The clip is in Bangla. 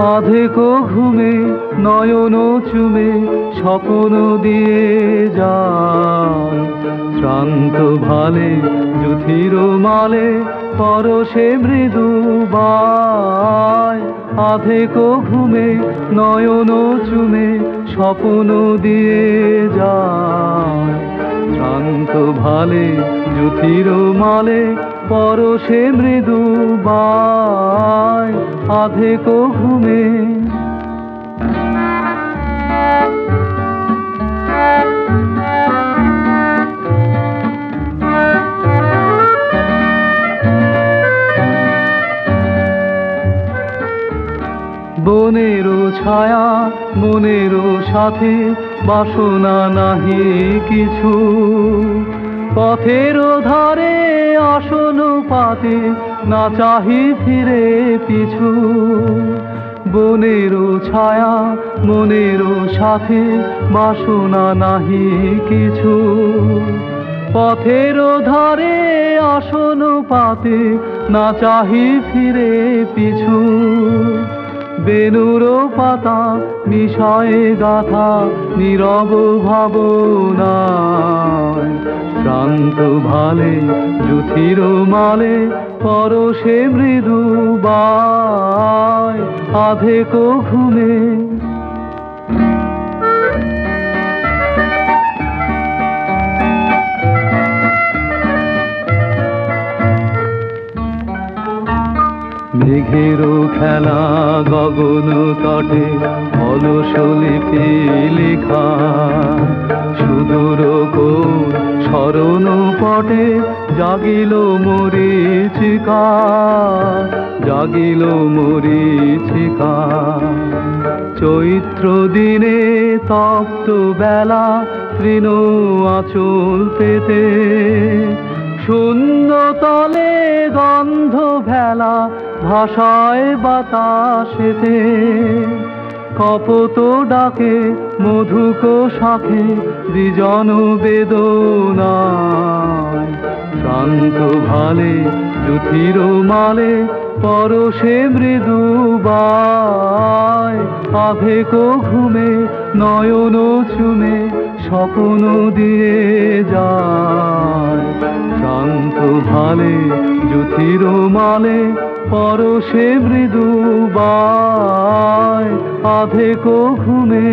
আধেকো ঘুমে নয়ন চুমে, স্বপ্ন দিয়ে যায়। শ্রান্ত ভালে জুথির মালে, পরশে মৃদু বায়। আধেকো ঘুমে নয়ন চুমে, স্বপ্ন দিয়ে যায়। শান্ত ভালে জ্যোতির মালে পরশে মৃদু বায় আধেকো ঘুমে। বনেরও ছায়া মনেরও সাথে বাসনা নাহি কিছু। পথেরও ধারে আসন পাতে, না চাহি ফিরে পিছু। বনেরও ছায়া মনেরও সাথে বাসনা নাহি কিছু। পথেরও ধারে আসন পাতে, না চাহি ফিরে পিছু। বেনুর পাতা মিশায়ে গাথা নীরব ভাবনা শ্রান্ত ভালে জুথির মালে, পরশে মৃদু বায়। আধেকো ঘুমে মেঘেরও খেলা গগন তটে অলস লিপি লেখা। সুদূর স্মরণ পটে, জাগিল মরিচিকা জাগিল মরিচিকা চৈত্র দিনে তপ্ত বেলা তৃণ আঁচল পেতে শূন্য তলে গন্ধ ভেলা ভাষায় বাতাসেতে। কপত ডাকে, মধুক শাখে, দ্বিজন বেদনায়। শান্ত ভালে জুথির মালে, পরশে মৃদু বায়। আধেকো ঘুমে, নয়ন চুমে স্বপ্ন দিয়ে যায়। শান্ত ভালে জ্যোতির মালে পরশে মৃদু বায়। আধেকো ঘুমে